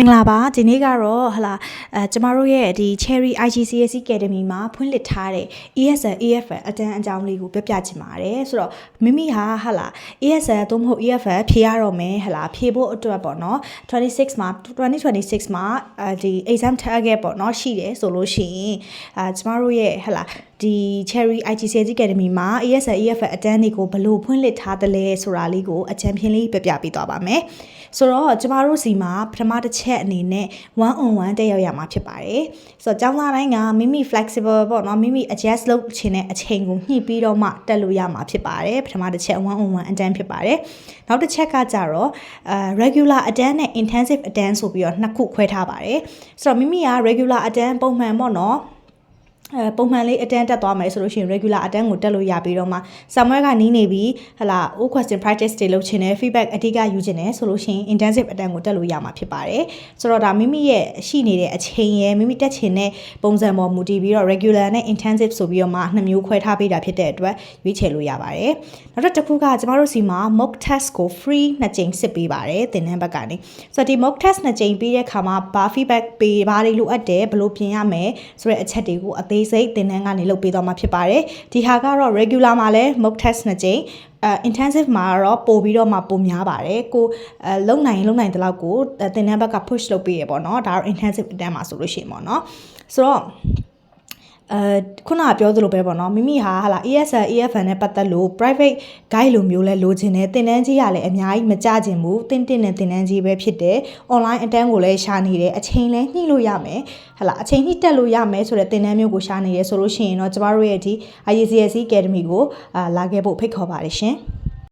မင်္ဂလာပါဒီနေ့ကတော့ဟလာအဲကျမတို့ရဲ့ဒီ Cherry IGCSE Academy မှာဖွင့်လှစ်ထားတဲ့ ESL EFL အတန်းအကြောင်းလေးကိုပြပြချင်ပါတယ်ဆိုတော့မိမိဟာဟလာ ESL သို့မဟုတ် EFL ဖြေရတော့မယ်ဟလာဖြေဖို့အတွက်ပေါ့နော်26မှာ2026မှာအဲဒီ exam target ပေါ့နော်ရှိတယ်ဆိုလို့ရှိရင်အဲကျမတို့ရဲ့ဟလာ ဒီ Cherry IGCSE Academy မှာ ESL EFL အတန်းတွေကိုဘယ်လိုဖွင့်လှစ်ထားသလဲဆိုတာလေးကိုအကြံဖြင့်လေးပြပြပေးသွားပါမယ်ဆိုတော့ကျမတို့စီမှာပထမတစ်ချက်အနေနဲ့1 on 1တက်ရောက်ရမှာဖြစ်ပါတယ်ဆိုတော့ကျောင်းသားတိုင်းကမိမိ flexible ပေါ့နော်မိမိ adjust လုပ်ချင်တဲ့အချိန်ကိုညှိပြီးတော့မှတက်လို့ရမှာဖြစ်ပါတယ်ပထမတစ်ချက်1 on 1အတန်းဖြစ်ပါတယ်နောက်တစ်ချက်ကကြတော့အဲ regular အတန်းနဲ့ intensive အတန်းဆိုပြီးတော့နှစ်ခုခွဲထားပါတယ်ဆိုတော့မိမိက regular အတန်းပုံမှန်ပေါ့နော် အဲပုံမှန်လေးအတန်းတက်သွားမယ်ဆိုလို့ရှိရင် regular အတန်းကိုတက်လို့ရပြီးတော့မှ somewhere ကနီးနေပြီဟလာ all question practice တွေလုပ်ချင်တယ် feedback အဓိကယူချင်တယ်ဆိုလို့ရှိရင် intensive အတန်းကိုတက်လို့ရမှာဖြစ်ပါတယ်ဆိုတော့ဒါမိမိရဲ့ရှိနေတဲ့အချိန်ရယ်မိမိတက်ချင်တဲ့ပုံစံပေါ်မူတည်ပြီးတော့ regular နဲ့ intensive ဆိုပြီးတော့မှနှစ်မျိုးခွဲထားပေးတာဖြစ်တဲ့အတွက်ရွေးချယ်လို့ရပါတယ်နောက်တစ်ခုကကျမတို့စီမှာ mock test ကို free နှစ်ကြိမ်စစ်ပေးပါတယ်သင်တန်းဘက်ကနေဆိုတော့ဒီ mock test နှစ်ကြိမ်ပြီးတဲ့ခါမှာဘာ feedback ပေးဘာတွေလိုအပ်တယ်ဘယ်လိုပြင်ရမယ်ဆိုတဲ့အချက်တွေကိုအသေးစိတ်သင်တန်းကနေလုပ်ပေးသွားမှာဖြစ်ပါတယ်ဒီဟာကတော့ regular မှာလည်း mock test နှစ်ကြိမ်အဲ intensive မှာတော့ပို့ပြီးတော့မှပိုများပါတယ်ကိုအဲလုံနိုင်လုံနိုင်တဲ့လောက်ကိုသင်တန်းဘက်က push လုပ်ပေးရပေါ့နော်ဒါတော့ intensive အတန်းမှာဆိုလို့ရှိရင်ပေါ့နော်ဆိုတော့ အဲခုနကပြောသလိုပဲပေါ့နော်မိမိဟာဟာလာ ESL EFN နဲ့ပတ်သက်လို့ private guide လိုမျိုးလဲလိုချင်တယ်သင်တန်းကြီးကလည်းအများကြီးမကြကျင်ဘူးတင်းတင်းနဲ့သင်တန်းကြီးပဲဖြစ်တယ် online အတန်းကိုလည်းရှာနေတယ်အချိန်လဲညှိလို့ရမယ်ဟာလာအချိန်ညှိတက်လို့ရမယ်ဆိုတဲ့သင်တန်းမျိုးကိုရှာနေတယ်ဆိုလို့ရှိရင်တော့ကျမတို့ရဲ့ဒီ ICSC Academy ကိုအာလာခဲ့ဖို့ဖိတ်ခေါ်ပါတယ်ရှင်